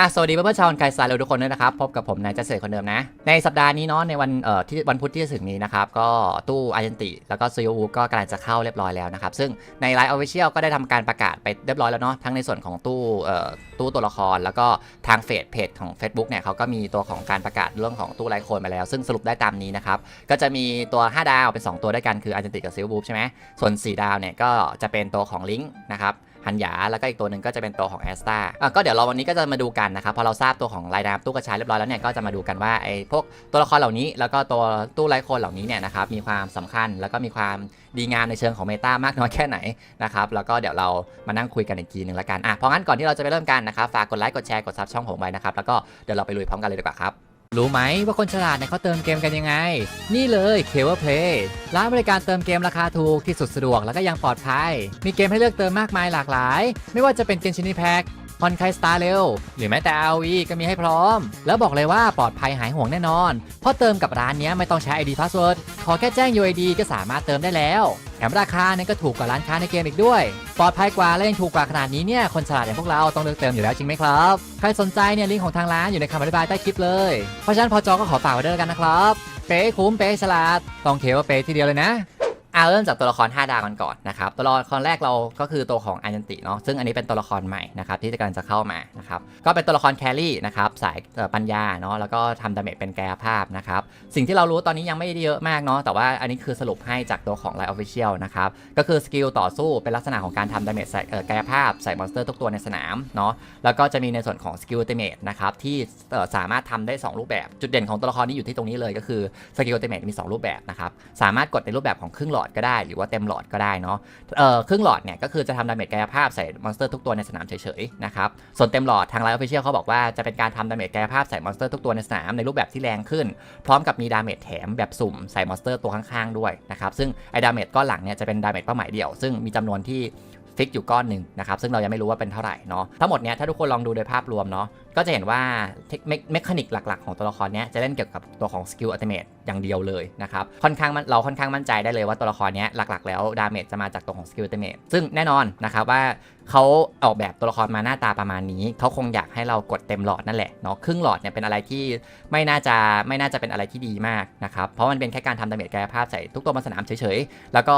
อะสวัสดีเพื่อนๆชาวไกด์สไตล์เราทุกคนด้วยนะครับ พบกับผมนายเจษฎคนเดิมนะ ในสัปดาห์นี้เนาะในวันเอ่อที่วันพุธที่จะถึงนี้นะครับ ก็ตู้อาร์เจนติ แล้วก็ซูโยวูก็กำลังจะเข้าเรียบร้อยแล้วนะครับ ซึ่งในไลน์ออฟฟิเชียลก็ได้ทำการประกาศไปเรียบร้อยแล้วเนาะทั้งในส่วนของตู้เอ่อตู้ตัวละคร แล้วก็ทางเฟซเพจของ Facebook เนี่ยเขาก็มีตัวของการประกาศเรื่องของตู้ไลโคนมาแล้ว ซึ่งสรุปได้ตามนี้นะครับก็จะมีตัว 5 ดาวเป็น 2 ตัวด้วยกันคืออาร์เจนติกับซิลบูใช่ไหมส่วน 4 ดาวเนี่ยก็จะเป็นตัวของลิงก์นะครับันยาแล้วก็อีกตัวหนึ่งก็จะเป็นตัวของแอสตาก็เดี๋ยวเราวันนี้ก็จะมาดูกันนะครับพอเราทราบตัวของรายนามตู้กระชายเรียบร้อยแล้วเนี่ยก็จะมาดูกันว่าไอ้พวกตัวละครเหล่านี้ แล้วก็ตัวตู้ไลโคนเหล่านี้เนี่ยนะครับมีความสำคัญแล้วก็มีความดีงามในเชิงของเมตามากน้อยแค่ไหนนะครับแล้วก็เดี๋ยวเรามานั่งคุยกันอีกทีหนึ่งละกันอะเพราะงั้นก่อนที่เราจะไปเริ่มกันนะครับฝากกดไลค์กดแชร์กดซับช่องผมไว้นะครับแล้วก็เดี๋ยวเราไปลุยพร้อมกันเลยดีกว่าครับ รู้ไหมว่าคนฉลาดเนี่ยเขาเติมเกมกันยังไง นี่เลย c a v e r Play ร้านบริการเติมเกมราคาถูกที่สุดสะดวกแล้วก็ยังปลอดภัย มีเกมให้เลือกเติมมากมายหลากหลาย ไม่ว่าจะเป็นเกมชินิแพ็กพอนไคสตาร์เร็ว หรือแม้แต่ RV ก็มีให้พร้อม แล้วบอกเลยว่าปลอดภัยหายห่วงแน่นอน เพราะเติมกับร้านนี้ไม่ต้องใช้ ID Password ขอแค่แจ้ง UID ก็สามารถเติมได้แล้ว แถมราคาเนี่ยก็ถูกกว่าร้านค้าในเกมอีกด้วย ปลอดภัยกว่าและยังถูกกว่าขนาดนี้เนี่ยคนฉลาดอย่างพวกเราต้องเลือกเติมอยู่แล้วจริงไหมครับ ใครสนใจเนี่ยลิงก์ของทางร้านอยู่ในคำอธิบายใต้คลิปเลย เพราะฉะนั้นพอจอก็ขอฝากไว้ด้วยวกันนะครับ เป๊ะคุ้มเป๊ะฉลาด ต้องเคว่าเป๊ะทีเดียวเลยนะ เอาเริ่มจากตัวละคร 5 ดาวกันก่อนนะครับตัวละครแรกเราก็คือตัวของอายันติเนาะซึ่งอันนี้เป็นตัวละครใหม่นะครับที่กำลังจะเข้ามานะครับก็เป็นตัวละครแครี่นะครับสายปัญญาเนาะแล้วก็ทำดาเมจเป็นกายภาพนะครับสิ่งที่เรารู้ตอนนี้ยังไม่ได้เยอะมากเนาะแต่ว่าอันนี้คือสรุปให้จากตัวของไลน์ออฟฟิเชียลนะครับก็คือสกิลต่อสู้เป็นลักษณะของการทำดาเมจใส่กายภาพใส่มอนสเตอร์ทุกตัวในสนามเนาะแล้วก็จะมีในส่วนของสกิลเตเมจนะครับที่สามารถทำได้สองรูปแบบจุดเด่นของตัวละครนี้อยู่ที่ตรงนี้เลยก็คือสกิลเตเมจมีสองรูปแบบนะครับสามารถกดในรูปแบบของครึ่งหลอดก็ได้ หรือว่าเต็มหลอดก็ได้เนาะเอ่อครึ่งหลอดเนี่ยก็คือจะทำดาเมจกายภาพใส่มอนสเตอร์ทุกตัวในสนามเฉยๆนะครับส่วนเต็มหลอดทางไลฟ์ออฟฟิเชียลเขาบอกว่าจะเป็นการทำดาเมจกายภาพใส่มอนสเตอร์ทุกตัวในสนามในรูปแบบที่แรงขึ้น พร้อมกับมีดาเมจแถมแบบสุ่มใส่มอนสเตอร์ตัวข้างๆด้วยนะครับซึ่งไอ้ดาเมจก้อนหลังเนี่ยจะเป็นดาเมจเป้าหมายเดี่ยวซึ่งมีจำนวนที่ ฟิกอยู่ก้อนหนึ่งนะครับซึ่งเรายังไม่รู้ว่าเป็นเท่าไหร่เนาะทั้งหมดเนี้ยถ้าทุกคนลองดูโดยภาพรวมเนาะก็จะเห็นว่าเทคเมคานิกหลัก ๆ ของตัวละครเนี้ยจะเล่นเกี่ยวกับตัวของสกิลอัลติเมทอย่างเดียวเลยนะครับค่อนข้างมันเราค่อนข้างมั่นใจได้เลยว่าตัวละครเนี้ยหลักๆ แล้วดาเมจจะมาจากตัวของสกิลอัลติเมทซึ่งแน่นอนนะครับว่า เขาออกแบบตัวละครมาหน้าตาประมาณนี้ เขาคงอยากให้เรากดเต็มหลอดนั่นแหละเนาะครึ่งหลอดเนี่ยเป็นอะไรที่ไม่น่าจะไม่น่าจะเป็นอะไรที่ดีมากนะครับเพราะมันเป็นแค่การทำดาเมจกายภาพใส่ทุกตัวบนสนามเฉยๆ แล้วก็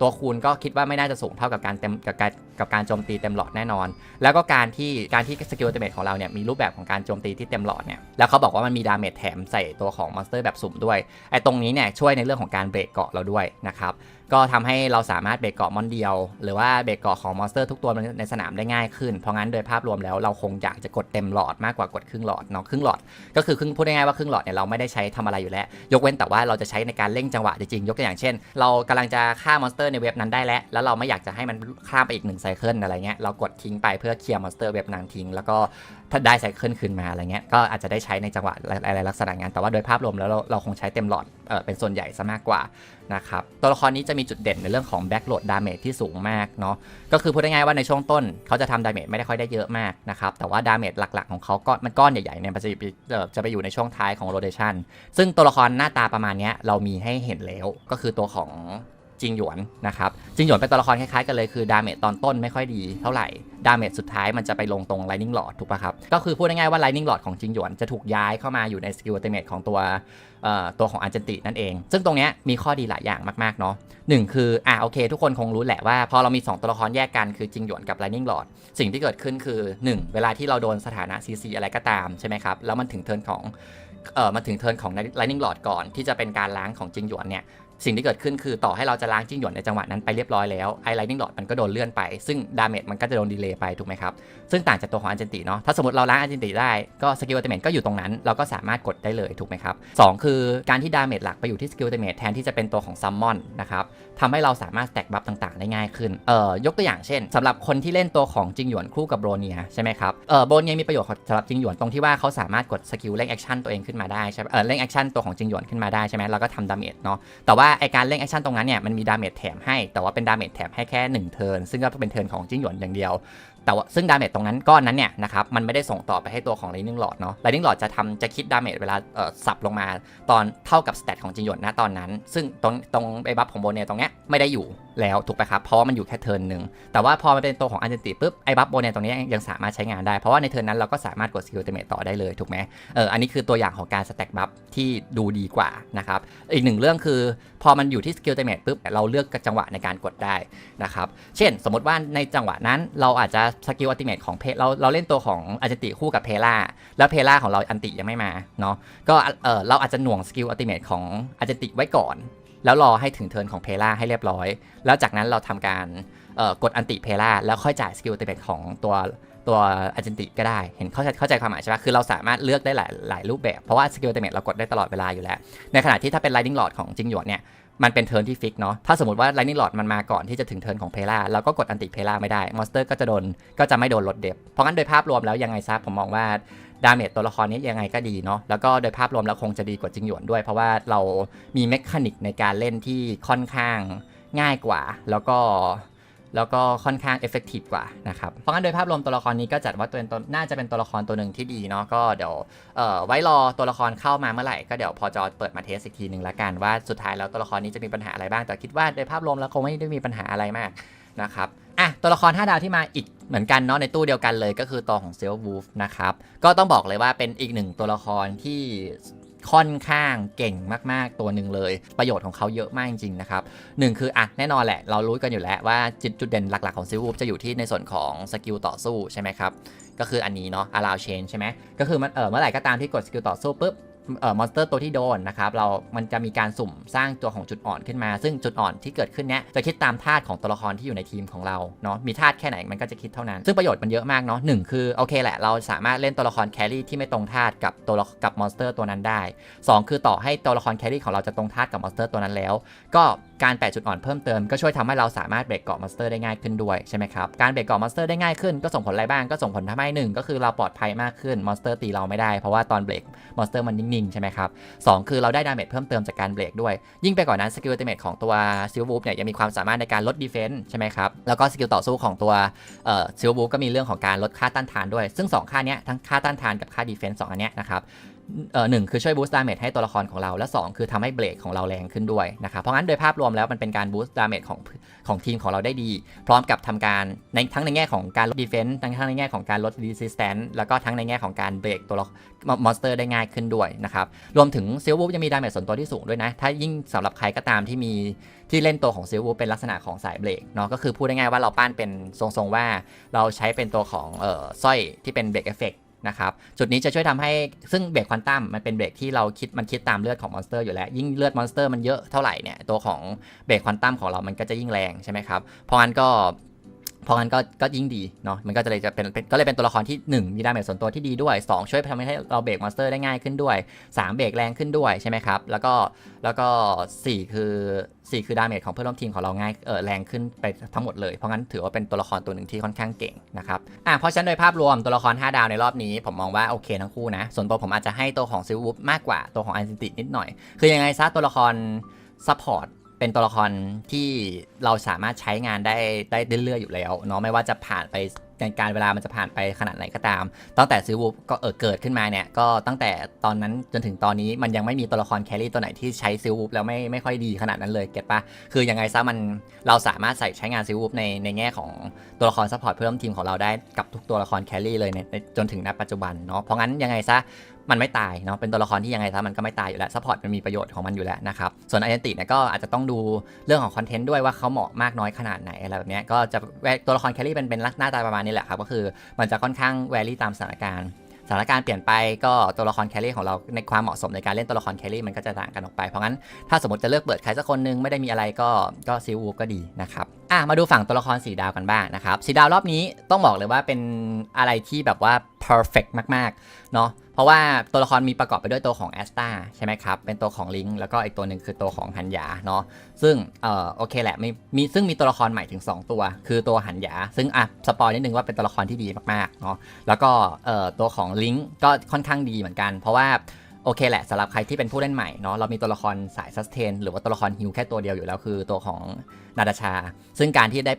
ตัวคูณก็คิดว่าไม่น่าจะสูงเท่ากับการเต็มกับการกับการโจมตีเต็มหลอดแน่นอน แล้วก็การที่การที่สกิลอัลติเมทของเราเนี่ยมีรูปแบบของการโจมตีที่เต็มหลอดเนี่ยแล้วเขาบอกว่ามันมีดาเมจแถมใส่ตัวของมอนสเตอร์แบบสุ่มด้วยไอ้ตรงนี้เนี่ยช่วยในเรื่องของการเบรกเกาะเราด้วยนะครับ ก็ทำให้เราสามารถเบรกเกาะมอนเดียว หรือว่าเบรกเกาะของมอนสเตอร์ทุกตัวในสนามได้ง่ายขึ้น เพราะงั้นโดยภาพรวมแล้วเราคงอยากจะกดเต็มหลอดมากกว่ากดครึ่งหลอดเนาะครึ่งหลอด ก็คือครึ่งพูดง่ายๆว่าครึ่งหลอดเนี่ยเราไม่ได้ใช้ทำอะไรอยู่แล้ว ยกเว้นแต่ว่าเราจะใช้ในการเร่งจังหวะจริงๆยกตัวอย่างเช่น เรากำลังจะฆ่ามอนสเตอร์ในเว็บนั้นได้แล้วแล้วเราไม่อยากจะให้มันข้ามไปอีกหนึ่งไซเคิลอะไรเงี้ยเรากดทิ้งไปเพื่อเคลียร์มอนสเตอร์เว็บนั้นทิ้งแล้วก็ถ้าได้ไซเคิลคืนมาอะไรเงี้ยก็อาจจะได้ใช้ในจังหวะอะไรลักษณะงานแต่ว่าโดยภาพรวมแล้วเราเราคงใช้เต็มหลอดเออเป็นส่วนใหญ่ซะมากกว่านะครับตัวละครนี้จะมีจุดเด่นในเรื่องของแบ็กโหลดดาเมจที่สูงมากเนาะก็คือพูดง่ายๆว่าในช่วงต้นเขาจะทำดาเมจไม่ได้ค่อยได้เยอะมากนะครับแต่ว่าดาเมจหลักๆ ของเขาก็มันก้อนใหญ่ๆเนี่ยมันจะไปเอ่อจะไปอยู่ในช่วงท้ายของโรเ t ชันซึ่งตัวละครหน้าตาประมาณนี้เรามีให้เห็นแล้วก็คือตัวของ จิงหยวนนะครับจิงหยวนเป็นตัวละครคล้ายๆกันเลยคือดาเมจตอนต้นไม่ค่อยดีเท่าไหร่ดาเมจสุดท้ายมันจะไปลงตรง Lightning Lord ถูกป่ะครับ ก็คือพูดง่ายๆว่า Lightning Lord ของจิงหยวนจะถูกย้ายเข้ามาอยู่ในสกิลอัลติเมทของตัวเอ่อตัวของอาร์เจนตินั่นเอง ซึ่งตรงนี้มีข้อดีหลายอย่างมากๆเนาะหนึ่งคืออะโอเค ทุกคนคงรู้แหละว่า พอเรามี 2 ตัวละครแยกกันคือจิงหยวนกับ Lightning Lord สิ่งที่เกิดขึ้นคือ 1 เวลาที่เราโดนสถานะ CC อะไรก็ตามใช่ไหมครับแล้วมันถึงเทิร์นของเอ่อมาถึงเทิร์นของ Lightning Lord ก่อนที่จะเป็นการล้างของจิงหยวนเนี่ย สิ่งที่เกิดขึ้นคือต่อให้เราจะล้างจิ้งหยวนในจังหวะนั้นไปเรียบร้อยแล้วไอไลนิ่งหลอดมันก็โดนเลื่อนไป ซึ่งดาเมจมันก็จะโดนดีเลย์ไปถูกไหมครับ ซึ่งต่างจากตัวของอาร์เจนติเนาะถ้าสมมติเราล้างอาร์เจนติได้ก็สกิลอัลติเมทก็อยู่ตรงนั้น เราก็สามารถกดได้เลยถูกไหมครับสองคือการที่ดาเมจหลักไปอยู่ที่สกิลอัลติเมทแทนที่จะเป็นตัวของซัมมอนนะครับทำให้เราสามารถแตกบัฟต่างๆ ได้ง่ายขึ้นเอ่อยกตัวอย่างเช่นสำหรับคนที่เล่นตัวของจิงหยวนคู่กับโบรเนียใช่ไหมครับเอ่อโบรเนียมีประโยชน์สำหรับจิงหยวนตรงที่ว่าเขาสามารถกดสกิลเร่งแอคชั่นตัวเองขึ้นมาได้ใช่ไหมเอ่อเร่งแอคชั่นตัวของจิงหยวนขึ้นมาได้ใช่ไหมเราก็ทำดาเมจเนาะแต่ว่าไอการเร่งแอคชั่นตรงนั้นเนี่ยมันมีดาเมจแถมให้ แต่ว่าเป็นดาเมจแถมให้แค่1เทิร์นซึ่งก็เป็นเทิร์นของจิ้งหยวนอย่างเดียว แต่ว่าซึ่งดาเมจตรงนั้นก้อนนั้นเนี่ยนะครับมันไม่ได้ส่งต่อไปให้ตัวของไลนิ่งหลอดเนาะไลนิ่งหลอดจะทำจะคิดดาเมจเวลาเอ่อสับลงมา ตอนเท่ากับสเตตของจิ้งหยวนนะตอนนั้น ซึ่งตรงตรงไอบัฟของโบเนตรงเนี้ยไม่ได้อยู่ แล้วถูกไหมครับ เพราะว่ามันอยู่แค่เทิร์นหนึ่ง แต่ว่าพอมันเป็นตัวของอันเจนติปุ๊บ ไอ้บัฟโบเนตตรงนี้ยังสามารถใช้งานได้ เพราะว่าในเทิร์นนั้นเราก็สามารถกดสกิลเตเมตต่อได้เลยถูกไหมเอออันนี้คือตัวอย่างของการสแต็กบัฟที่ดูดีกว่านะครับ อีกหนึ่งเรื่องคือ พอมันอยู่ที่สกิลเตเมตปุ๊บเราเลือกจังหวะในการกดได้นะครับ เช่น สมมติว่าในจังหวะนั้นเราอาจจะสกิลอัติเมตของเพเราเราเล่นตัวของอาจติคู่กับเพล่าแล้วเพล่าของเราอันติยังไม่มาเนาะก็เออเราอาจจะหน่วงสกิลอัติเมตของอาจติไว้ก่อน แล้วรอให้ถึงเทิร์นของเพล่าให้เรียบร้อย แล้วจากนั้นเราทำการกดอันติเพล่าแล้วค่อยจ่ายสกิลอัติเมตของตัวตัวอาจติก็ได้ เห็นเข้าใจเข้าใจความหมายใช่ปะคือเราสามารถเลือกได้หลายหลายรูปแบบ เพราะว่าสกิลอัติเมตเรากดได้ตลอดเวลาอยู่แล้ว ในขณะที่ถ้าเป็น Lightning Rod ของจิงหยวนเนี่ย มันเป็นเทิร์นที่ฟิกเนาะ ถ้าสมมติว่า Lightning Rod มันมาก่อนที่จะถึงเทิร์นของเพล่าเราก็กดอันติเพล่าไม่ได้ มอนสเตอร์ก็จะโดน ก็จะไม่โดนลดเดฟเพราะงั้นโดยภาพรวมแล้วยังไงซะผมมองว่า ดาเมจตัวละครนี้ยังไงก็ดีเนาะแล้วก็โดยภาพรวมแล้วคงจะดีกว่าจิงหยวนด้วย เพราะว่าเรามีเมคานิกในการเล่นที่ค่อนข้างง่ายกว่า แล้วก็แล้วก็ค่อนข้างเอฟเฟกตีฟกว่านะครับ เพราะงั้นโดยภาพรวมตัวละครนี้ก็จัดว่าตัวเป็นตัวน่าจะเป็นตัวละครตัวหนึ่งที่ดีเนาะ ก็เดี๋ยวไว้รอตัวละครเข้ามาเมื่อไหร่ ก็เดี๋ยวพอจอเปิดมาเทสอีกทีหนึ่งละกันว่าสุดท้ายแล้วตัวละครนี้จะมีปัญหาอะไรบ้าง แต่คิดว่าโดยภาพรวมแล้วคงไม่ได้มีปัญหาอะไรมากนะครับ อะตัวละคร 5 ดาวที่มาอีกเหมือนกันเนาะในตู้เดียวกันเลยก็คือตัวของเซลวูฟนะครับ ก็ต้องบอกเลยว่าเป็นอีกหนึ่งตัวละครที่ค่อนข้างเก่งมากๆตัวหนึ่งเลย ประโยชน์ของเขาเยอะมากจริงๆนะครับหนึ่งคืออะแน่นอนแหละ เรารู้กันอยู่แล้วว่าจุดจุดเด่นหลักๆของซิลวูฟจะอยู่ที่ในส่วนของสกิลต่อสู้ใช่ไหมครับ ก็คืออันนี้เนาะ allow chain ใช่ไหมก็คือมันเออเมื่อไหร่ก็ตามที่กดสกิลต่อสู้ปุ๊บ มอนสเตอร์ตัวที่โดนนะครับเรา มันจะมีการสุ่มสร้างตัวของจุดอ่อนขึ้นมา ซึ่งจุดอ่อนที่เกิดขึ้นเนี้ยจะคิดตามธาตุของตัวละครที่อยู่ในทีมของเราเนาะมีธาตุแค่ไหนมันก็จะคิดเท่านั้น ซึ่งประโยชน์มันเยอะมากเนาะหนึ่งคือโอเคแหละเราสามารถเล่นตัวละครแครี่ที่ไม่ตรงธาตุกับตัวกับมอนสเตอร์ตัวนั้นได้ 2 คือต่อให้ตัวละครแครี่ของเราจะตรงธาตุกับมอนสเตอร์ตัวนั้นแล้ว ก็ การแปะจุดอ่อนเพิ่มเติมก็ช่วยทำให้เราสามารถเบรกเกาะมอนสเตอร์ได้ง่ายขึ้นด้วยใช่ไหมครับ การเบรกเกาะมอนสเตอร์ได้ง่ายขึ้นก็ส่งผลอะไรบ้างก็ส่งผลทำให้หนึ่งก็คือเราปลอดภัยมากขึ้นมอนสเตอร์ตีเราไม่ได้เพราะว่าตอนเบรกมอนสเตอร์มันนิ่งๆใช่ไหมครับสองคือเราได้ดาเมจเพิ่มเติมจากการเบรกด้วย ยิ่งไปกว่านนั้นสกิลเตเมทของตัวซิลวูฟเนี่ยยังมีความสามารถในการลดดีเฟนส์ใช่ไหมครับแล้วก็สกิลต่อสู้ของตัวเอ่อซิลวูฟก็มีเรื่องของการลดค่าต้านทานด้วย ซึ่งสองค่านี้ทั้งค่าต้านทานกับค่าดีเฟนส์สองอันนี้นะครับเอ่อหนึ่งคือช่วยบูสต์ดาเมจให้ตัวละครของเราและ 2 คือทำให้เบรกของเราแรงขึ้นด้วยนะครับเพราะงั้นโดยภาพรวมแล้วมันเป็นการบูสต์ดาเมจของของทีมของเราได้ดี พร้อมกับทำการในทั้งในแง่ของการลดดีเฟนต์ทั้งในแง่ของการลดรีสิสแตนต์แล้วก็ทั้งในแง่ของการเบรกตัวละมอนสเตอร์ได้ง่ายขึ้นด้วยนะครับ รวมถึงซิลวูฟยังมีดาเมจส่วนตัวที่สูงด้วยนะ ถ้ายิ่งสำหรับใครก็ตามที่มีที่เล่นตัวของซิลวูฟเป็นลักษณะของสายเบรกเนาะก็คือพูดง่ายๆว่าเราปั้นเป็นทรงๆว่าเราใช้เป็นตัวของเอ่อสร้อยที่เป็นเบรกเอฟเฟกต นะครับจุดนี้จะช่วยทำให้ซึ่งเบรกควอนตัมมันเป็นเบรกที่เราคิดมันคิดตามเลือดของมอนสเตอร์อยู่แล้ว ยิ่งเลือดมอนสเตอร์มันเยอะเท่าไหร่เนี่ยตัวของเบรกควอนตัมของเรามันก็จะยิ่งแรงใช่ไหมครับเพราะงั้นก็ เพราะงั้นก็ก็ยิ่งดีเนาะมันก็จะเลยจะเป็นเป็นก็เลยเป็นตัวละครที่ 1 มีดาเมจส่วนตัวที่ดีด้วย 2 ช่วยทำให้เราเบรกมอนสเตอร์ได้ง่ายขึ้นด้วย 3 เบรกแรงขึ้นด้วยใช่ไหมครับ แล้วก็แล้วก็ 4 คือ 4 คือดาเมจของเพื่อนร่วมทีมของเราง่ายเออแรงขึ้นไปทั้งหมดเลยเพราะงั้นถือว่าเป็นตัวละครตัวหนึ่งที่ค่อนข้างเก่งนะครับอะเพราะฉะนั้นโดยภาพรวมตัวละคร 5 ดาวในรอบนี้ ผมมองว่าโอเคทั้งคู่นะส่วนตัวผมอาจจะให้ตัวของซิลวูฟมากกว่าตัวของอันซิตินิดหน่อย คือยังไงซะตัวละครซัพพอร์ต เป็นตัวละครที่เราสามารถใช้งานได้ได้เรื่อยๆอยู่แล้วเนาะไม่ว่าจะผ่านไปในการเวลามันจะผ่านไปขนาดไหนก็ตาม ตั้งแต่ซิลวูฟก็เออเกิดขึ้นมาเนี่ยก็ตั้งแต่ตอนนั้นจนถึงตอนนี้มันยังไม่มีตัวละครแครี่ตัวไหนที่ใช้ซิลวูฟแล้วไม่ไม่ค่อยดีขนาดนั้นเลยเก็ตปะคือยังไงซะมันเราสามารถใส่ใช้งานซิลวูฟในในแง่ของตัวละครซัพพอร์ตเพิ่มทีมของเราได้กับทุกตัวละครแครี่เลยในในจนถึงณปัจจุบันเนาะเพราะงั้นยังไงซะ มันไม่ตายเนาะเป็นตัวละครที่ยังไงซะมันก็ไม่ตายอยู่แล้วซัพพอร์ตมันมีประโยชน์ของมันอยู่แล้วนะครับส่วนไอเดนติเนี่ยก็อาจจะต้องดูเรื่องของคอนเทนต์ด้วยว่าเขาเหมาะมากน้อยขนาดไหนอะไรแบบเนี้ยก็จะตัวละครแคลรี่เป็นเป็นลักษณะตาประมาณนี้แหละครับก็คือมันจะค่อนข้างแวรี่ตามสถานการณ์สถานการณ์เปลี่ยนไปก็ตัวละครแครี่ของเราในความเหมาะสมในการเล่นตัวละครแครี่มันก็จะต่างกันออกไป เพราะงั้นถ้าสมมติจะเลือกเปิดใครสักคนนึงไม่ได้มีอะไรก็ก็ซิลวูฟก็ดีนะครับอะมาดูฝั่งตัวละครสีดาวกันบ้างนะครับสีดาวรอบนี้ต้องบอกเลยว่าเป็นอะไรที่แบบว่า perfect มากๆเนาะ ราะว่าตัวละครมีประกอบไปด้วยตัวของแอสตาใช่ไหมครับ เป็นตัวของลิงแล้วก็อีกตัวหนึ่งคือตัวของหันยาเนาะซึ่งเอ่อโอเคแหละมีมีซึ่งมีตัวละครใหม่ถึง 2 ตัว คือตัวหันยา ซึ่งอะสปอยนิดนึงว่าเป็นตัวละครที่ดีมากๆเนาะแล้วก็เอ่อตัวของลิงก์ก็ค่อนข้างดีเหมือนกัน เพราะว่าโอเคแหละสำหรับใครที่เป็นผู้เล่นใหม่เนาะเรามีตัวละครสายซัสเทนหรือว่าตัวละครฮิวแค่ตัวเดียวอยู่แล้วคือตัวของนาดาชา ซึ่งการที่ได้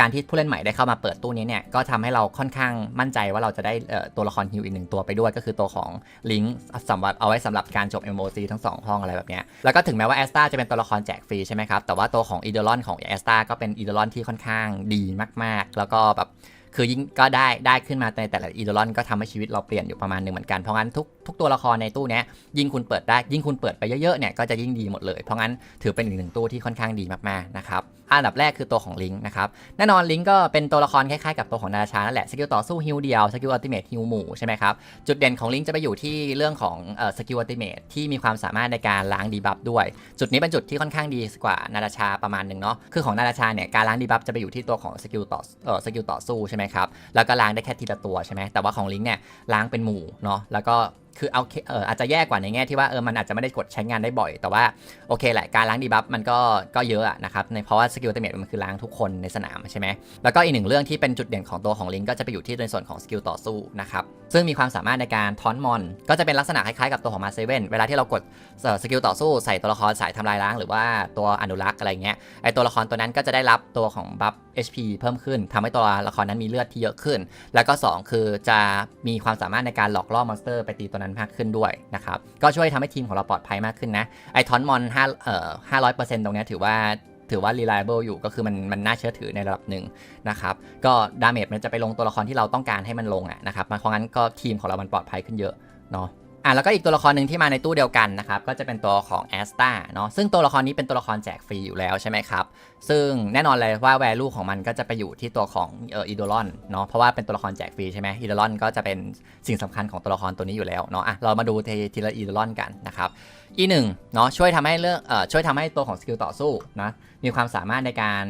การที่ผู้เล่นใหม่ได้เข้ามาเปิดตู้นี้เนี่ยก็ทำให้เราค่อนข้างมั่นใจว่าเราจะได้ตัวละครฮิวอีกหนึ่งตัวไปด้วย ก็คือตัวของลิงสำหรับเอาไว้สำหรับการจบ MOC ทั้งสองห้องอะไรแบบเนี้ยแล้วก็ถึงแม้ว่าแอสตาจะเป็นตัวละครแจกฟรีใช่ไหมครับ แต่ว่าตัวของอีเดอรอนของแอสตาก็เป็นอีเดอรอนที่ค่อนข้างดีมาก ๆ แล้วก็แบบคือยิ่งก็ได้ได้ขึ้นมาในแต่ละอีโดลอนก็ทำให้ชีวิตเราเปลี่ยนอยู่ประมาณหนึ่งเหมือนกัน เพราะงั้นทุกทุกตัวละครในตู้นี้ยิ่งคุณเปิดได้ยิ่งคุณเปิดไปเยอะๆเนี่ยก็จะยิ่งดีหมดเลย เพราะงั้นถือเป็นอีกหนึ่งตู้ที่ค่อนข้างดีมากๆนะครับอันดับแรกคือตัวของลิงนะครับแน่นอนลิงก็เป็นตัวละครคล้ายๆกับตัวของนาชานั่นแหละสกิลต่อสู้ฮิวเดียวสกิลอัลติเมทฮิวหมู่ใช่ไหมครับจุดเด่นของลิงจะไปอยู่ที่เรื่องของสกิลอัลติเมทที่มีความสามารถในการล้างดีบัฟด้วย จุดนี้เป็นจุดที่ค่อนข้างดีกว่านาราชาประมาณหนึ่งเนาะคือของนาราชาเนี่ยการล้างดีบัฟจะไปอยู่ที่ตัวของสกิลต่อสกิลต่อสู้ใช่ไหมครับแล้วก็ล้างได้แค่ทีละตัวใช่ไหมแต่ว่าของลิงเนี่ยล้างเป็นหมู่เนาะแล้วก็คือเอาเอออาจจะแย่กว่าในแง่ที่ว่าเออมันอาจจะไม่ได้กดใช้งานได้บ่อย แต่ว่าโอเคแหละการล้างดีบัฟมันก็ก็เยอะนะครับในเพราะว่าสกิลเตเมทมันคือล้างทุกคนในสนามใช่ไหมแล้วก็อีกหนึ่งเรื่องที่เป็นจุดเด่นของตัวของลิงก็จะไปอยู่ที่ในส่วนของสกิลต่อสู้นะครับซึ่งมีความสามารถในการทอนมอน ก็จะเป็นลักษณะคล้ายๆกับตัวของมาเซเว่นเวลาที่เรากดสกิลต่อสู้ใส่ตัวละครสายทำลายล้างหรือว่าตัวอนุรักษ์อะไรเงี้ยไอตัวละครตัวนั้นก็จะได้รับตัวของบัฟ HP เพิ่มขึ้นทำให้ตัวละครนั้นมีเลือดที่เยอะขึ้น แล้วก็ 2 คือจะมีความสามารถในการหลอกล่อมอนสเตอร์ไปตีตัวนั้นมากขึ้นด้วยนะครับ ก็ช่วยทำให้ทีมของเราปลอดภัยมากขึ้นนะ ไอทอนมอนห้าเอ่อห้าร้อยเปอร์เซ็นต์ตรงนี้ถือว่าถือว่า reliable อยู่ก็คือมันมันน่าเชื่อถือในระดับหนึ่งนะครับ ก็ดาเมจมันจะไปลงตัวละครที่เราต้องการให้มันลงอะนะครับเพราะงั้นก็ทีมของเรามันปลอดภัยขึ้นเยอะเนาะ อะแล้วก็อีกตัวละครหนึ่งที่มาในตู้เดียวกันนะครับก็จะเป็นตัวของแอสตาเนาะซึ่งตัวละครนี้เป็นตัวละครแจกฟรีอยู่แล้วใช่ไหมครับซึ่งแน่นอนเลยว่าแวลูของมันก็จะไปอยู่ที่ตัวของเอออีโดลอนเนาะเพราะว่าเป็นตัวละครแจกฟรีใช่ไหมอีโดลอนก็จะเป็นสิ่งสำคัญของตัวละครตัวนี้อยู่แล้วเนาะอะเรามาดูทีทีละอีโดลอนกันนะครับอีหนึ่งเนาะช่วยทำให้เรื่องเอ่อช่วยทำให้ตัวของสกิลต่อสู้นะ มีความสามารถในการ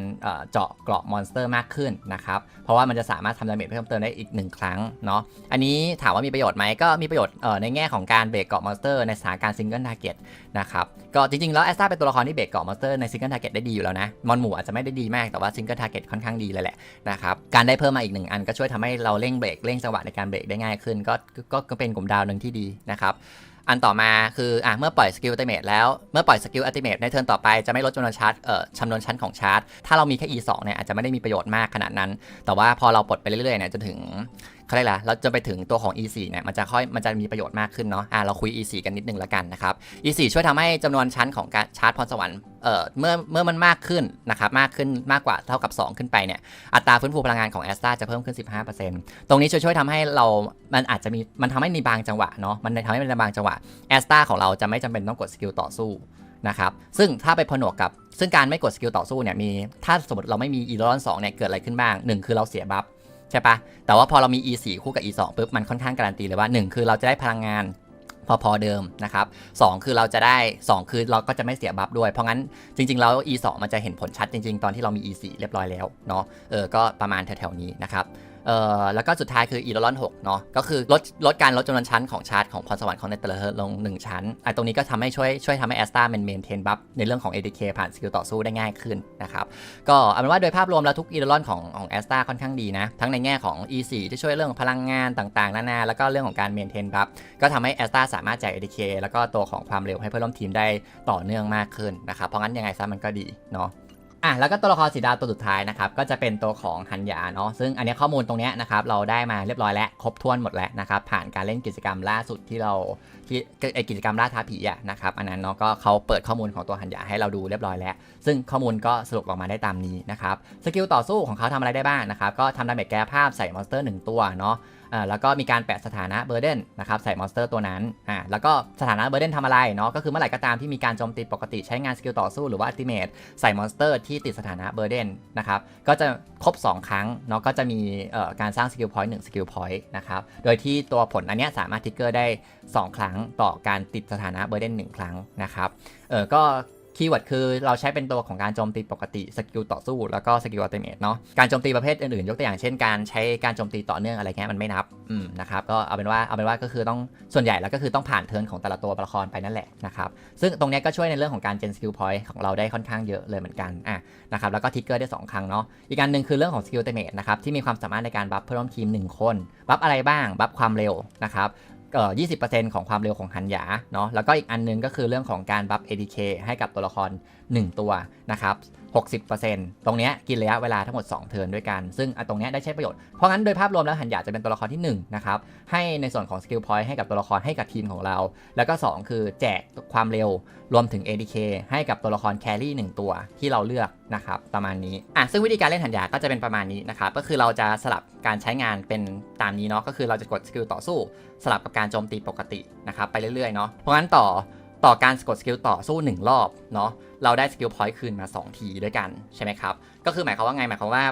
เจาะเกราะมอนสเตอร์มากขึ้นนะครับ เพราะว่ามันจะสามารถทำดาเมจเพิ่มเติมได้อีกหนึ่งครั้งเนาะ อันนี้ถามว่ามีประโยชน์ไหมก็มีประโยชน์ในแง่ของการเบรกเกราะมอนสเตอร์ในสถานการณ์ซิงเกิลทาร์เก็ตนะครับ ก็จริงๆ แล้วแอสตาเป็นตัวละครที่เบรกเกราะมอนสเตอร์ในซิงเกิลทาร์เก็ตได้ดีอยู่แล้วนะ มอนหมู่อาจจะไม่ได้ดีมากแต่ว่าซิงเกิลทาร์เก็ตค่อนข้างดีเลยแหละนะครับ การได้เพิ่มมาอีกหนึ่งอันก็ช่วยทำให้เราเร่งเบรกเร่งจังหวะในการเบรกได้ง่ายขึ้น ก็ก็ก็เป็นกลุ่มดาวหนึ่งที่ดีนะครับ อันต่อมาคืออะเมื่อปล่อยสกิลอัติเมทแล้วเมื่อปล่อยสกิลอัติเมทในเทิร์นต่อไปจะไม่ลดจำนวนชาร์จเอ่อจำนวนชั้นของชาร์จ ถ้าเรามีแค่ E 2เนี่ยอาจจะไม่ได้มีประโยชน์มากขนาดนั้น แต่ว่าพอเราปลดไปเรื่อยๆเนี่ยจนถึงเขาเรียกอะเราจะไปถึงตัวของ E 4 เนี่ยมันจะค่อยมันจะมีประโยชน์มากขึ้นเนาะอะเราคุย E 4 กันนิดนึงละกันนะครับ E 4 ช่วยทำให้จำนวนชั้นของการชาร์จพรสวรรค์เอ่อเมื่อเมื่อมันมากขึ้นนะครับมากขึ้นมากกว่าเท่ากับ 2 ขึ้นไปเนี่ยอัตราฟื้นฟูพลังงานของแอสตาจะเพิ่มขึ้น 15%ตรงนี้ช่วยช่วยทำให้เรา มันอาจจะมีมันทำให้มีบางจังหวะเนาะมันทำให้ในบางจังหวะแอสตาของเราจะไม่จำเป็นต้องกดสกิลต่อสู้นะครับซึ่งถ้าไปผนวกกับซึ่งการไม่กดสกิลต่อสู้เนี่ยมีถ้าสมมติเราไม่มีอีโรอน2เนี่ยเกิดอะไรขึ้นบ้างหนึ่งคือเราเสียบัฟ ใช่ปะแต่ว่าพอเรามี E 4คู่กับ E 2ปุ๊บมันค่อนข้างการันตีเลยว่า 1 คือเราจะได้พลังงานพอพอเดิมนะครับสองคือเราจะได้ 2 คือเราก็จะไม่เสียบัฟด้วย เพราะงั้นจริง ๆ แล้ว E 2มันจะเห็นผลชัดจริง ๆ ตอนที่เรามี E 4เรียบร้อยแล้วเนาะเออก็ประมาณแถวๆนี้นะครับ เอ่อแล้วก็สุดท้ายคือ e ีโรลอน6เนาะก็คือลดลดการลดจำนวนชั้นของชาร์จของพรสวรรค์ของในแต่ละเทิร์นลง 1 ชั้นไอ้ตรงนี้ก็ทำให้ช่วยช่วยทำให้แอสตามันเมนเทนบัฟในเรื่องของ ADK ผ่านสกิลต่อสู้ได้ง่ายขึ้นนะครับก็เอาเป็นว่าโดยภาพรวมแล้วทุกอีโดลอนของของแอสตาค่อนข้างดีนะ ทั้งในแง่ของ E4 ที่ช่วยเรื่องพลังงานต่างๆนานาแล้วก็เรื่องของการเมนเทนบัฟก็ทำให้แอสตาสามารถแจก ADK แล้วก็ตัวของความเร็วให้เพื่อนร่วมทีมได้ต่อเนื่องมากขึ้นนะครับเพราะงั้นยังไงซะมันก็ดีเนาะ อะแล้วก็ตัวละครสีดาวตัวสุดท้ายนะครับก็จะเป็นตัวของฮันยาเนาะซึ่งอันนี้ข้อมูลตรงนี้นะครับเราได้มาเรียบร้อยแล้วครบถ้วนหมดแล้วนะครับผ่านการเล่นกิจกรรมล่าสุดที่เรา ไอกิจกรรมล่าท้าผีอะนะครับอันนั้นเนาะก็เขาเปิดข้อมูลของตัวฮันยาให้เราดูเรียบร้อยแล้ว ซึ่งข้อมูลก็สรุปออกมาได้ตามนี้นะครับสกิลต่อสู้ของเขาทำอะไรได้บ้างนะครับก็ทำดาเมจแก้ภาพใส่มอนสเตอร์หนึ่งตัวเนาะแล้วก็มีการแปะสถานะเบอร์เดนนะครับใส่มอนสเตอร์ตัวนั้นอ่าแล้วก็สถานะเบอร์เดนทำอะไรเนาะก็คือเมื่อไหร่ก็ตามที่มีการโจมตีปกติใช้งานสกิลต่อสู้หรือว่าอัติเมทใส่มอนสเตอร์ที่ติดสถานะเบอร์เดนนะครับก็จะครบ 2 ครั้งเนาะก็จะมีการสร้างสกิลพอยต์หนึ่งสกิลพอยต์นะครับโดยที่ตัวผลอันนี้สามารถทิกเกอร์ได้ 2 ครั้งต่อการติดสถานะเบอร์เดนหนึ่งครั้งนะครับ เออก็คีย์เวิร์ดคือเราใช้เป็นตัวของการโจมตีปกติสกิลต่อสู้แล้วก็สกิลอัลติเมทเนาะการโจมตีประเภทอื่นๆ ยกตัวอย่างเช่นการใช้การโจมตีต่อเนื่องอะไรเงี้ยมันไม่นับอืมนะครับก็เอาเป็นว่าเอาเป็นว่าก็คือต้องส่วนใหญ่แล้วก็คือต้องผ่านเทิร์นของแต่ละตัวละครไปนั่นแหละนะครับซึ่งตรงเนี้ยก็ช่วยในเรื่องของการเจนสกิลพอยต์ของเราได้ค่อนข้างเยอะเลยเหมือนกันอะนะครับแล้วก็ทิกเกอร์ได้ 2 ครั้งเนาะอีกการหนึ่งคือเรื่องของสกิลอัลติเมทนะครับที่มีความสามารถในการบัฟเพื่มทีม1คนบัฟอะไรบ้างบัฟความเร็วนะครับ เอ่อ20%ของความเร็วของหันหยาเนาะแล้วก็อีกอันนึงก็คือเรื่องของการบัฟ ADK ให้กับตัวละคร 1 ตัวนะครับ 60%ตรงเนี้ยกินระยะเวลาทั้งหมด 2 เทิร์นด้วยกัน ซึ่งตรงเนี้ยได้ใช้ประโยชน์ เพราะงั้นโดยภาพรวมแล้วหันหยาจะเป็นตัวละครที่1นะครับ ให้ในส่วนของสกิลพอยต์ให้กับตัวละครให้กับทีมของเรา แล้วก็ 2 คือแจกความเร็วรวมถึง ADK ให้กับตัวละครแครี่1ตัวที่เราเลือกนะครับประมาณนี้อะซึ่งวิธีการเล่นหันหยาก็จะเป็นประมาณนี้นะครับก็คือเราจะสลับการใช้งานเป็นตามนี้เนาะก็คือเราจะกดสกิลต่อสู้ สลับกับการโจมตีปกตินะครับไปเรื่อยๆเนาะเพราะงั้นต่อต่อการกดสกิลต่อสู้ 1 รอบเนาะ เราได้สกิลพอยต์คืนมา 2 ทีด้วยกันใช่ไหมครับ ก็คือหมายความว่าไง หมายความว่า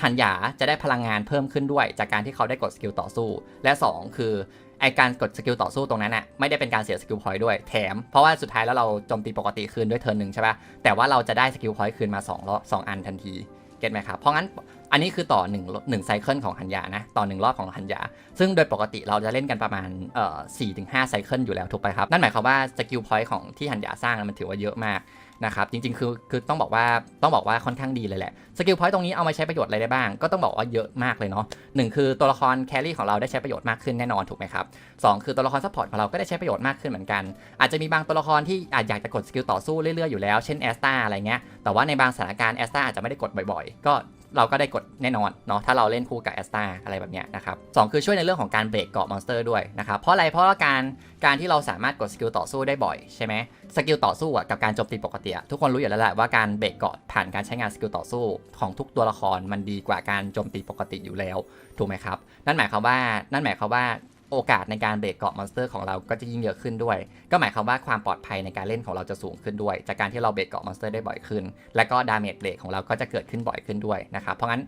ทันยาจะได้พลังงานเพิ่มขึ้นด้วย จากการที่เขาได้กดสกิลต่อสู้ และ 2 คือไอการกดสกิลต่อสู้ตรงนั้นน่ะไม่ได้เป็นการเสียสกิลพอยต์ด้วยแถม เพราะว่าสุดท้ายแล้วเราโจมตีปกติคืนด้วยเทิร์นหนึ่งใช่ปะแต่ว่าเราจะได้สกิลพอยต์คืนมา2รอบสองอันทันทีเก็ตไหมครับเพราะงั้นอันนี้คือต่อ1 1ไซเคิลของหันยานะต่อ 1 รอบของหันยา ซึ่งโดยปกติเราจะเล่นกันประมาณเอ่อสี่ถึงห้าไซเคิลอยู่แล้วถูกไปครับ นั่นหมายความว่าสกิลพอยต์ของที่หันยาสร้างมันถือว่าเยอะมาก นะครับจริงๆคือคือต้องบอกว่าต้องบอกว่าค่อนข้างดีเลยแหละสกิลพอยต์ตรงนี้เอามาใช้ประโยชน์อะไรได้บ้าง ก็ต้องบอกว่าเยอะมากเลยเนาะหนึ่งคือตัวละครแครี่ของเราได้ใช้ประโยชน์มากขึ้นแน่นอนถูกไหมครับสองคือตัวละครซัพพอร์ตของเราก็ได้ใช้ประโยชน์มากขึ้นเหมือนกัน อาจจะมีบางตัวละครที่อาจอยากจะกดสกิลต่อสู้เรื่อยๆอยู่แล้วเช่นแอสตาอะไรเงี้ยแต่ว่าในบางสถานการณ์แอสตาอาจจะไม่ได้กดบ่อยๆ ก็ เราก็ได้กดแน่นอนเนาะถ้าเราเล่นคู่กับแอสตาอะไรแบบเนี้ยนะครับสองคือช่วยในเรื่องของการเบรกเกาะมอนสเตอร์ด้วยนะครับเพราะอะไรเพราะว่าการการที่เราสามารถกดสกิลต่อสู้ได้บ่อยใช่ไหมสกิลต่อสู้กับการโจมตีปกติทุกคนรู้อยู่แล้วแหละว่าการเบรกเกาะผ่านการใช้งานสกิลต่อสู้ของทุกตัวละครมันดีกว่าการโจมตีปกติอยู่แล้วถูกไหมครับนั่นหมายความว่านั่นหมายความว่า โอกาสในการเบรกเกาะมอนสเตอร์ของเราก็จะยิ่งเยอะขึ้นด้วย ก็หมายความว่าความปลอดภัยในการเล่นของเราจะสูงขึ้นด้วย จากการที่เราเบรกเกาะมอนสเตอร์ได้บ่อยขึ้น และก็ดาเมจเบรกของเราก็จะเกิดขึ้นบ่อยขึ้นด้วยนะครับ เพราะงั้น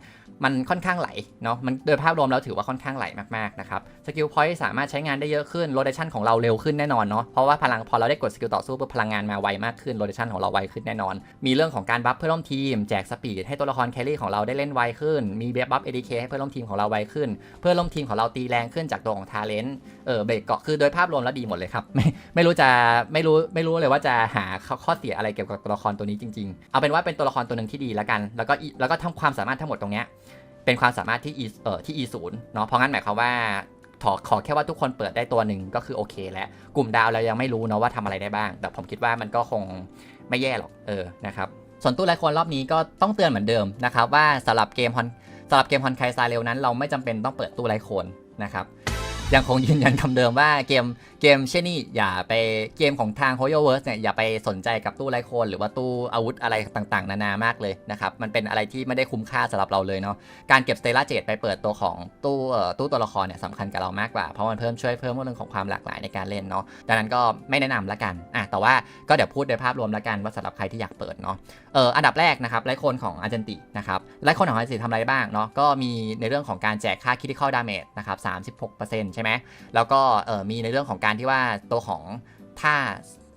มันค่อนข้างไหลเนาะ มันโดยภาพรวมเราถือว่าค่อนข้างไหลมากๆนะครับ สกิลพอยต์สามารถใช้งานได้เยอะขึ้น โรเดชันของเราเร็วขึ้นแน่นอนเนาะ เพราะว่าพลังพอเราได้กดสกิลต่อสู้ปุ๊บพลังงานมาไวมากขึ้น โรเดชันของเราไวขึ้นแน่นอน มีเรื่องของการบัฟเพื่อร่วมทีม แจกสปีดให้ตัวละครแครี่ของเราได้เล่นไวขึ้น มีเบบัฟเอดีเคให้เพื่อนร่วมทีมของเราไวขึ้น เพื่อนร่วมทีมของเราตีแรงขึ้นจากตัวของทาเลนต์เออเบรกเกาะคือโดยภาพรวมแล้วดีหมดเลยครับ ไม่ไม่รู้จะไม่รู้ไม่รู้เลยว่าจะหาข้อเสียอะไรเกี่ยวกับตัวละครตัวนี้จริงๆ เอาเป็นว่าเป็นตัวละครตัวหนึ่งที่ดีแล้วกัน แล้วก็แล้วก็ทำความสามารถทั้งหมดตรงเนี้ยเป็นความสามารถที่ e เอ่อที่ e ศูนย์เนาะเพราะงั้นหมายความว่าขอขอแค่ว่าทุกคนเปิดได้ตัวหนึ่งก็คือโอเคแล้วกลุ่มดาวเรายังไม่รู้เนาะว่าทำอะไรได้บ้าง แต่ผมคิดว่ามันก็คงไม่แย่หรอกเออนะครับส่วนตู้ไลคนรอบนี้ก็ต้องเตือนเหมือนเดิมนะครับว่าสำหรับเกมฮอนสำหรับเกมฮอนไคซาเร็วนั้น เราไม่จำเป็นต้องเปิดตู้ไลโคนนะครับ ยังคงยืนยันคำเดิมว่าเกม เกมเช่นนี้อย่าไปเกมของทาง h o y o v e r s e เนี่ยอย่าไปสนใจกับตู้ไร้โคนหรือว่าตู้อาวุธอะไรต่างๆ นานามากเลยนะครับมันเป็นอะไรที่ไม่ได้คุ้มค่าสำหรับเราเลยเนาะการเก็บสเตล่าเจดไปเปิดตัวของตู้เอ่อตู้ตัวละครเนี่ยสำคัญกับเรามากกว่าเพราะมันเพิ่มช่วยเพิ่มเรื่องของความหลากหลายในการเล่นเนาะดังนั้นก็ไม่แนะนำละกันอะแต่ว่าก็เดี๋ยวพูดโดยภาพรวมละกันว่าสำหรับใครที่อยากเปิดเนาะเอออันดับแรกนะครับไร้โคนของอาร์เจนตินะครับไร้โคนของอาร์เจนติทำอะไรบ้างเนาะก็มีในเรื่องของการแจกค่า critical damage นะครับ36%ใช่ไหมแล้วก็เออมีในเรื่องของการที่ว่าตัวของถ้า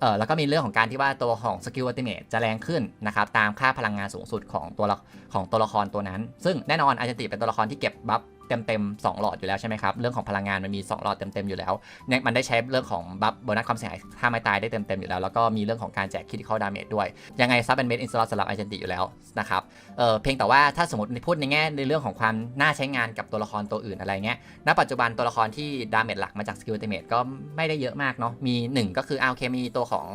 เออแล้วก็มีเรื่องของการที่ว่าตัวของสกิลอัติเมตจะแรงขึ้นนะครับตามค่าพลังงานสูงสุดของตัวของตัวละครตัวนั้น ซึ่งแน่นอนอาร์เจติเป็นตัวละครที่เก็บบัฟ เต็มเต็มๆ2หลอดอยู่แล้วใช่ไหมครับ เรื่องของพลังงานมันมี 2 หลอดเต็มเต็มๆอยู่แล้วเนี่ยมันได้ใช้เรื่องของบัฟโบนัสความเสียหายถ้าไม่ตายได้เต็มเต็มๆอยู่แล้ว แล้วก็มีเรื่องของการแจกคิด i ค a l ดาเมจด้วย ยังไงซับเป็นเมดอินสตอลสำหรับไอเจนติอยู่แล้วนะครับเออเพียงแต่ว่าถ้าสมมติพูดในแง่ในเรื่องของความน่าใช้งานกับตัวละครตัวอื่นอะไรเงี้ยณปัจจุบันตัวละครที่ดาเมจหลักมาจากสกิล l ติเม e ก็ไม่ได้เยอะมากเนาะมี 1 ก็คือเอาเคมีตัวของ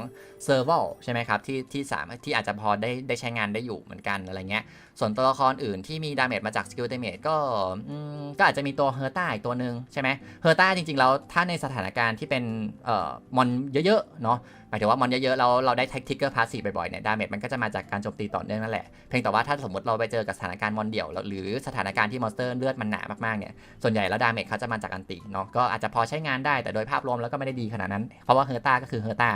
เซอร์ a l ใช่ไหมครับที่ที่สามารถที่อาจจะพอได้ได้ใช้งานได้อยู่เหมือนกันอะไรเงี้ย ส่วนตัวละครอื่นที่มีดาเมจมาจากสกิล l ติเม e ก็ก็อาจจะมีตัวเฮอร์ต้าอีกตัวหนึ่งใช่ไหมเฮอร์ต้าจริงๆแล้วถ้าในสถานการณ์ที่เป็นเอ่อมอนเยอะๆเนาะหมายถึงว่ามอนเยอะๆเราเราได้แท็กทิกเกอร์พาสซีฟบ่อยๆเนี่ยดาเมจมันก็จะมาจากการโจมตีต่อเนื่องนั่นแหละเพียงแต่ว่าถ้าสมมติเราไปเจอกับสถานการณ์มอนเดี่ยว หรือสถานการณ์ที่มอนสเตอร์เลือดมันหนามากๆเนี่ยส่วนใหญ่แล้วดาเมจเขาจะมาจากอันติเนาะก็อาจจะพอใช้งานได้แต่โดยภาพรวมแล้วก็ไม่ได้ดีขนาดนั้นเพราะว่าเฮอร์ต้าก็คือเฮอร์ต้า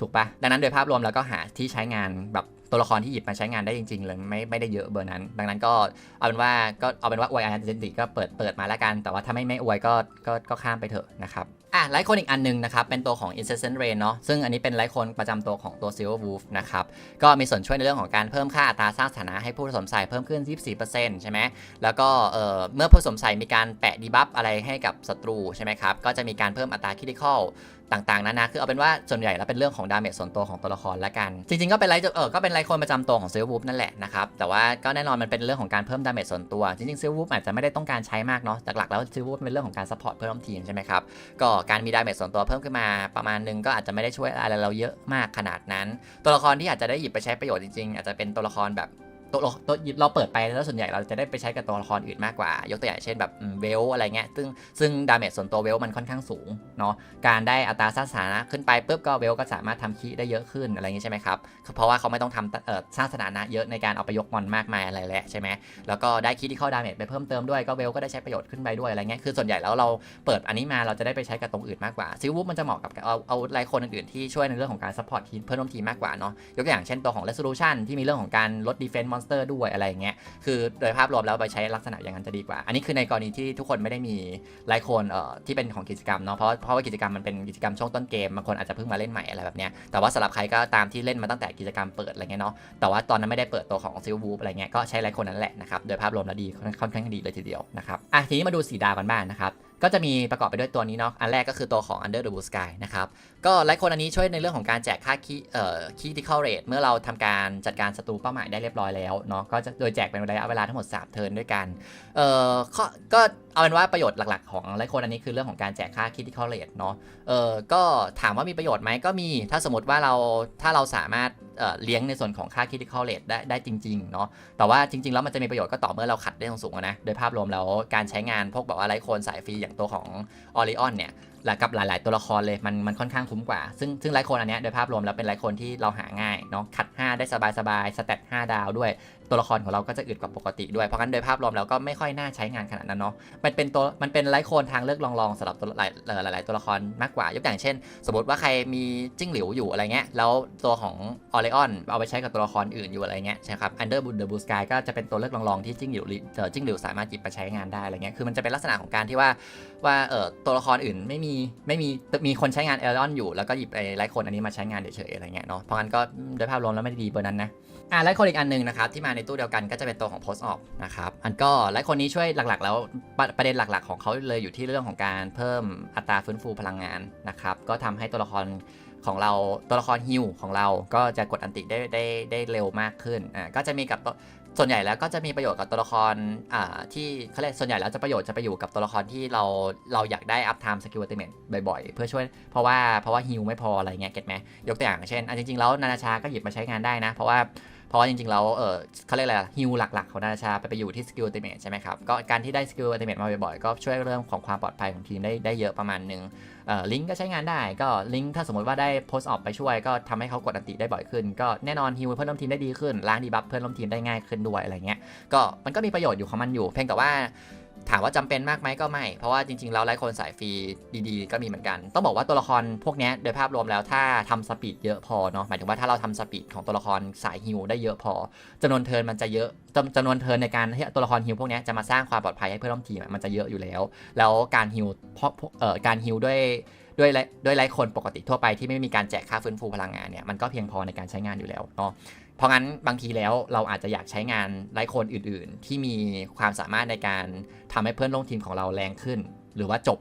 ถูกปะดังนั้นโดยภาพรวมแล้วก็หาที่ใช้งานแบบตัวละครที่หยิบมาใช้งานได้จริงๆเลยไม่ไม่ได้เยอะเบอร์นั้น ดังนั้นก็เอาเป็นว่าก็เอาเป็นว่าอวยอาร์เจนติก็เปิดเปิดมาแล้วกัน แต่ว่าถ้าไม่ไม่อวยก็ก็ก็ข้ามไปเถอะนะครับอะไลท์โคนอีกอันหนึงนะครับเป็นตัวของ Incessant Rain เนาะซึ่งอันนี้เป็นไลท์โคนประจำตัวของตัว Silver Wolf นะครับก็มีส่วนช่วยในเรื่องของการเพิ่มค่าอัตราสร้างสถานะให้ผู้ผสมใส่เพิ่มขึ้น 24%ใช่ไหมแล้วก็เอ่อเมื่อผู้ผสมใส่มีการแปะดีบัฟอะไรให้กับศัตรูใช่ไหมครับก็จะมีการเพิ่มอัตราคิด i คอล ต่างๆนานาคือเอาเป็นว่าส่วนใหญ่แล้วเป็นเรื่องของดาเมจส่วนตัวของตัวละครละกัน จริงๆก็เป็นไลท์เออก็เป็นไลท์คนประจำตัวของเซลวูฟนั่นแหละนะครับแต่ว่าก็แน่นอนมันเป็นเรื่องของการเพิ่มดาเมจส่วนตัว จริงๆเซลวูฟอาจจะไม่ได้ต้องการใช้มากเนาะหลักๆแล้วเซลวูฟเป็นเรื่องของการซัพพอร์ตเพื่อนร่วมทีมใช่ไหมครับก็การมีดาเมจส่วนตัวเพิ่มขึ้นมาประมาณนึงก็อาจจะไม่ได้ช่วยอะไรเราเยอะมากขนาดนั้น ตัวละครที่อาจจะได้หยิบไปใช้ประโยชน์จริงๆอาจจะเป็นตัวละครแบบ ตัวเราตัวเราเปิดไปแล้วส่วนใหญ่เราจะได้ไปใช้กับตัวละครอื่นมากกว่า ยกตัวอย่างเช่นแบบเวลอะไรเงี้ยซึ่งซึ่งดาเมจส่วนตัวเวลมันค่อนข้างสูงเนาะการได้อัตราสร้างสถานะขึ้นไปปุ๊บก็เวลก็สามารถทำคีย์ได้เยอะขึ้นอะไรเงี้ยใช่ไหมครับเพราะว่าเขาไม่ต้องทำเอ่อสร้างสถานะเยอะในการเอาไปยกมอนมากมายอะไรแหล้วใช่ไหมแล้วก็ได้คีย์ที่เข้าดาเมจไปเพิ่มเติมด้วยก็เวลก็ได้ใช้ประโยชน์ขึ้นไปด้วยอะไรเงี้ยคือส่วนใหญ่แล้วเราเปิดอันนี้มาเราจะได้ไปใช้กับตรงอื่นมากกว่าซิลวูฟมันจะเหมาะกับเอาเอาไลค์คนอื่นๆที่ช่วยในเรื่องของการซัพพอร์ตทีมเพื่อนร่วมทีมมากกว่าเนาะยกตัวอย่างเช่นตัวของ resolution ที่มีเรื่องของการลด defense monster ด้วยอะไรอย่างเงี้ยคือโดยภาพรวมแล้วไปใช้ลักษณะอย่างนั้นจะดีกว่า อันนี้คือในกรณีที่ทุกคนไม่ได้มีไลค์คนเอ่อที่เป็นของกิจกรรมเนาะเพราะเพราะว่ากิจกรรมมันเป็นกิจกรรมช่วงต้นเกมบางคนอาจจะเพิ่งมาเล่นใหม่อะไรแบบเนี้ยแต่ว่าสำหรับใครก็ตามที่เล่นมาตั้งแต่กิจกรรมเปิดอะไรเงี้ยเนาะแต่ว่าตอนนั้นไม่ได้เปิดตัวของซิลวูฟอะไรเงี้ยก็ใช้ไลค์คนนั้นแหละนะครับโดยภาพรวมแล้วดีค่อนข้างดีเลยทีเดียวนะครับอะทีนี้มาดูสีดาวกันบ้างนะครับก็จะมีประกอบไปด้วยตัวนี้เนาะอันแรกก็คือตัวของ Under the Blue Sky นะครับ ก็หลายคนอันนี้ช่วยในเรื่องของการแจกค่าคีเอ่อ critical rate เมื่อเราทำการจัดการศัตรูเป้าหมายได้เรียบร้อยแล้วเนาะก็จะโดยแจกเป็นระยะเวลาทั้งหมด 3 เทิร์นด้วยกันเอ่อก็เอาเป็นว่าประโยชน์หลักๆ ของหลายคนอันนี้คือเรื่องของการแจกค่า critical rate เนาะเอ่อก็ถามว่ามีประโยชน์ไหมก็มีถ้าสมมติว่าเราถ้าเราสามารถเอ่อเลี้ยงในส่วนของค่า critical rate ได้ได้จริงๆเนาะ แต่ว่าจริงๆ แล้วมันจะมีประโยชน์ก็ต่อเมื่อเราขัดได้สูงๆนะ โดยภาพรวมแล้วการใช้งานพวกแบบว่าไลโคนสายฟรีอย่างตัวของออริออนเนี่ยและกับหลายๆ ตัวละครเลยมันมันค่อนข้างคุ้มกว่า ซึ่งซึ่งไลโคนอันเนี้ยโดยภาพรวมแล้วเป็นไลโคนที่เราหาง่ายเนาะขัด 5 ได้สบายสบายสเตต5ดาวด้วยตัวละครของเราก็จะอึดกว่าปกติด้วยเพราะงั้นโดยภาพรวมแล้วก็ไม่ค่อยน่าใช้งานขนาดนั้นเนาะมันเป็นตัวมันเป็นไลโคนทางเลือกลองๆสำหรับตัวหลายหลายตัวละครมากกว่ายกอย่างเช่น สมมติว่าใครมีจิ้งหลิวอยู่อะไรเงี้ยแล้วตัวของออริออนเอาไปใช้กับตัวละครอื่นอยู่อะไรเงี้ยใช่ครับ Under the Blue Sky ก็จะเป็นตัวเลือกลองๆที่จิ้งหลิวเออจิ้งหลิวสามารถหยิบไปใช้งานได้อะไรเงี้ยคือมันจะเป็นลักษณะของการที่ว่าว่าเออตัวละครอื่นไม่มีไม่มีมีคนใช้งานเอลอนอยู่แล้วก็หยิบไอ้ไลโคนอันนี้มาใช้งานเฉยๆอะไรเงี้ยเนาะเพราะงั้นก็โดยภาพรวมแล้วไม่ดีเบอร์นั้นนะ อ่าไลท์คนอีกอันหนึ่งนะครับที่มาในตู้เดียวกันก็จะเป็นตัวของ post op นะครับอันก็ไลท์คนนี้ช่วยหลักๆ แล้วประประเด็นหลักๆ ของเขาเลยอยู่ที่เรื่องของการเพิ่มอัตราฟื้นฟูพลังงานนะครับก็ทำให้ตัวละครของเราตัวละครฮิวของเราก็จะกดอันติได้ได้ได้เร็วมากขึ้นอ่าก็จะมีกับส่วนใหญ่แล้วก็จะมีประโยชน์กับตัวละครอ่าที่เขาเรียกส่วนใหญ่แล้วจะประโยชน์จะไปอยู่กับตัวละครที่เราเราอยากได้อัพไทม์สกิลอัติเมทบ่อยๆ เพื่อช่วยเพราะว่าเพราะว่าฮิวไม่พออะไรเงี้ยเก็ตไหมยกตัวอย่างเช่นอะจริงๆแล้วนานาชาก็หยิบมาใช้งานได้นะ เพราะว่า ราะว่าจริงๆแล้วเออเขาเรียกอะไรฮิวหลักๆ ของนาชาไปไปอยู่ที่สกิลอัติเมทใช่ไหมครับก็การที่ได้สกิลอัติเมทมาบ่อยๆก็ช่วยเรื่องของความปลอดภัยของทีมได้ได้เยอะประมาณนึงเออลิงก์ก็ใช้งานได้ก็ลิงก์ถ้าสมมติว่าได้โพสต์ออกไปช่วย ก็ทำให้เขากดอันติได้บ่อยขึ้น ก็แน่นอนฮิวเพื่อนร่วมทีมได้ดีขึ้นล้างดีบัฟเพื่อนร่วมทีมได้ง่ายขึ้นด้วยอะไรเงี้ยก็มันก็มีประโยชน์อยู่ของมันอยู่ เพียงแต่ว่า ถามว่าจำเป็นมากไหมก็ไม่ เพราะว่าจริงๆ แล้วไลฟ์คนสายฟรีดีๆ ก็มีเหมือนกัน ต้องบอกว่าตัวละครพวกนี้โดยภาพรวมแล้วถ้าทำสปีดเยอะพอเนาะหมายถึงว่าถ้าเราทำสปีดของตัวละครสายฮิวได้เยอะพอจำนวนเทิร์นมันจะเยอะจำจำนวนเทิร์นในการที่ตัวละครฮิวพวกนี้จะมาสร้างความปลอดภัยให้เพื่อนร่วมทีมมันจะเยอะอยู่แล้ว แล้วการฮิวเพราะการฮิวด้วย ด้วยด้วยไลฟ์คนปกติทั่วไปที่ไม่มีการแจกค่าฟื้นฟูพลังงานเนี่ยมันก็เพียงพอในการใช้งานอยู่แล้วเนาะเพราะงั้นบางทีแล้วเราอาจจะอยากใช้งานไลฟ์โคนอื่น ๆ ที่มีความสามารถในการทำให้เพื่อนร่วมทีมของเราแรงขึ้น หรือว่าจบ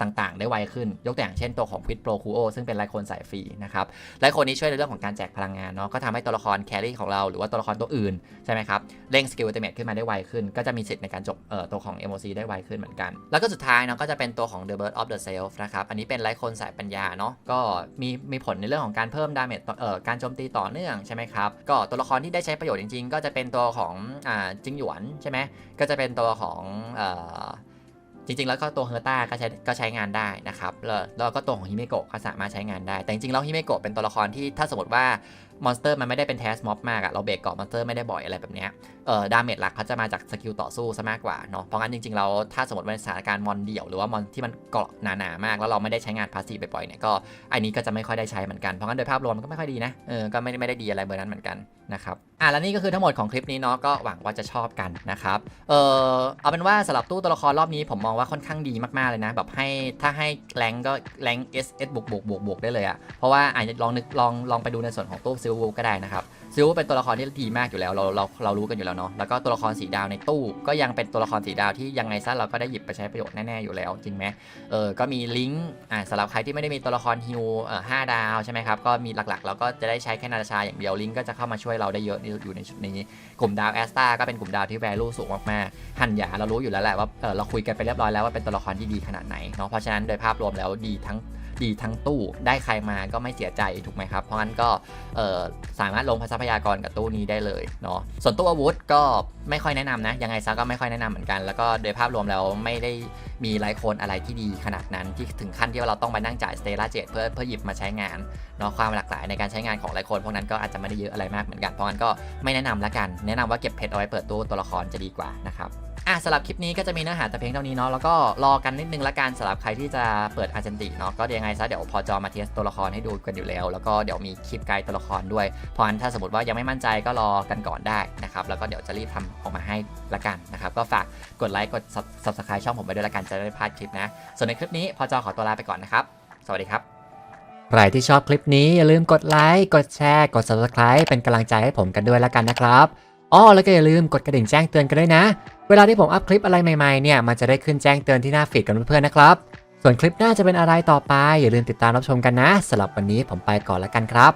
ต่างๆ ได้ไวขึ้น ยกตัวอย่างเช่นตัวของ Quid Pro Cuo ซึ่งเป็นไลฟ์โคนสายฟรีนะครับไลฟ์โคนนี้ช่วยในเรื่องของการแจกพลังงานเนาะก็ทำให้ตัวละครแครี่ของเราหรือว่าตัวละครตัวอื่น ใช่ไหมครับ เร่งสกิลอัลติเมทขึ้นมาได้ไวขึ้น ก็จะมีสิทธิ์ในการจบตัวของ MOC ได้ไวขึ้นเหมือนกัน แล้วก็สุดท้ายเนาะก็จะเป็นตัวของ The Bird of the Self นะครับอันนี้เป็นไลฟ์โคนสายปัญญาเนาะก็มีมีผลในเรื่องของการเพิ่มดาเมจเอ่อการโจมตีต่อเนื่องใช่ไหมครับก็ตัวละครที่ได้ใช้ประโยชน์จริงๆ ก็จะเป็นตัวของอ่าจิงหยวนใช่ไหมก็จะเป็นตัวของเอ่อ จริงๆ แล้วก็ตัวเฮอร์ต้าก็ใช้ก็ใช้งานได้นะครับแล้วแล้วก็ตัวของฮิเมโกะก็สามารถใช้งานได้ แต่จริงๆ แล้วฮิเมโกะเป็นตัวละครที่ถ้าสมมติว่า มอนสเตอร์มันไม่ได้เป็นแทสม็อบมากอะเราเบรกเกาะมอนสเตอร์ไม่ได้บ่อยอะไรแบบเนี้ยเอ่อดาเมจหลักเขาจะมาจากสกิลต่อสู้ซะมากกว่าเนาะเพราะงั้นจริงๆแล้วถ้าสมมติว่าในสถานการณ์มอนเดี่ยวหรือว่ามอนที่มันเกาะหนาๆมาก แล้วเราไม่ได้ใช้งานพาสซีฟบ่อยๆเนี่ยก็อันนี้ก็จะไม่ค่อยได้ใช้เหมือนกันเพราะงั้นโดยภาพรวมมันก็ไม่ค่อยดีนะเออก็ไม่ได้ไม่ได้ดีอะไรเบอร์นั้นเหมือนกันนะครับอะแล้วนี่ก็คือทั้งหมดของคลิปนี้เนาะก็หวังว่าจะชอบกันนะครับเออเอาเป็นว่าสำหรับตู้ตัวละครรอบนี้ผมมองว่าค่อนข้างดีมากๆเลยนะ แบบให้ถ้าให้แรงก็แรง S S บวกบวกบวกบวกได้เลยอะเพราะว่าอาจจะลองนึกลองลองไปดูในส่วนของตู้ซิลวูก็ได้นะครับซิลวูเป็นตัวละครที่ดีมากอยู่แล้วเราเราเรารู้กันอยู่แล้วเนาะแล้วก็ตัวละครสีดาวในตู้ก็ยังเป็นตัวละครสีดาวที่ยังไงซะเราก็ได้หยิบไปใช้ประโยชน์แน่ๆอยู่แล้ว จริงไหมเออก็มีลิงก์อ่าสำหรับใครที่ไม่ได้มีตัวละครฮิวเอ่อห้าดาวใช่ไหมครับก็มีหลักๆเราก็จะได้ใช้แค่นาตาชาอย่างเดียวลิงก์ก็จะเข้ามาช่วยเราได้เยอะอยู่ในชุดนี้กลุ่มดาวแอสตาก็เป็นกลุ่มดาวที่ value สูงมากๆหันหยาเรารู้อยู่แล้วแหละว่าเออเราคุยกันไปเรียบร้อยแล้วว่าเป็นตัวละครที่ดีขนาดไหนเนาะเพราะฉะนั้นโดยภาพรวมแล้วดีทั้ง ดีทั้งตู้ได้ใครมาก็ไม่เสียใจถูกไหมครับ เพราะงั้นก็สามารถลงทรัพยากรกับตู้นี้ได้เลยเนาะส่วนตู้อาวุธก็ไม่ค่อยแนะนำนะ ยังไงซะก็ไม่ค่อยแนะนำเหมือนกัน แล้วก็โดยภาพรวมแล้วไม่ได้มีไลฟ์โคนอะไรที่ดีขนาดนั้นที่ถึงขั้นที่ว่าเราต้องมานั่งจ่ายสเตล่าเจ็ดเพื่อเพื่อหยิบมาใช้งานเนาะความหลากหลายในการใช้งานของไลฟ์โคนพวกนั้นก็อาจจะไม่ได้เยอะอะไรมากเหมือนกันเพราะงั้นก็ไม่แนะนำละกัน แนะนำว่าเก็บเพชรเอาไว้เปิดตู้ตัวละครจะดีกว่านะครับ อะสำหรับคลิปนี้ก็จะมีเนื้อหาแต่เพียงเท่านี้เนาะแล้วก็รอกันนิดนึงละกันสำหรับใครที่จะเปิดอาร์เจนติเนาะก็ยังไงซะเดี๋ยวพอจอมาเทสตัวละครให้ดูกันอยู่แล้ว แล้วก็เดี๋ยวมีคลิปไกด์ตัวละครด้วยเพราะฉะนั้นถ้าสมมติว่ายังไม่มั่นใจก็รอกันก่อนได้นะครับแล้วก็เดี๋ยวจะรีบทำออกมาให้ละกันนะครับก็ฝากกดไลค์กด subscribe ช่องผมไปด้วยละกันจะได้ไม่พลาดคลิปนะส่วนในคลิปนี้พอจอขอตัวลาไปก่อนนะครับสวัสดีครับใครที่ชอบคลิปนี้อย่าลืมกดไลค์กดแชร์กด subscribe เป็นกำลังใจให้ผมกันด้วยละกันนะครับ อ๋อแล้วก็อย่าลืมกดกระดิ่งแจ้งเตือนกันด้วยนะ เวลาที่ผมอัพคลิปอะไรใหม่ๆเนี่ยมันจะได้ขึ้นแจ้งเตือนที่หน้าฟีดกันเพื่อนๆนะครับ ส่วนคลิปหน้าจะเป็นอะไรต่อไป อย่าลืมติดตามรับชมกันนะสำหรับวันนี้ผมไปก่อนละกันครับ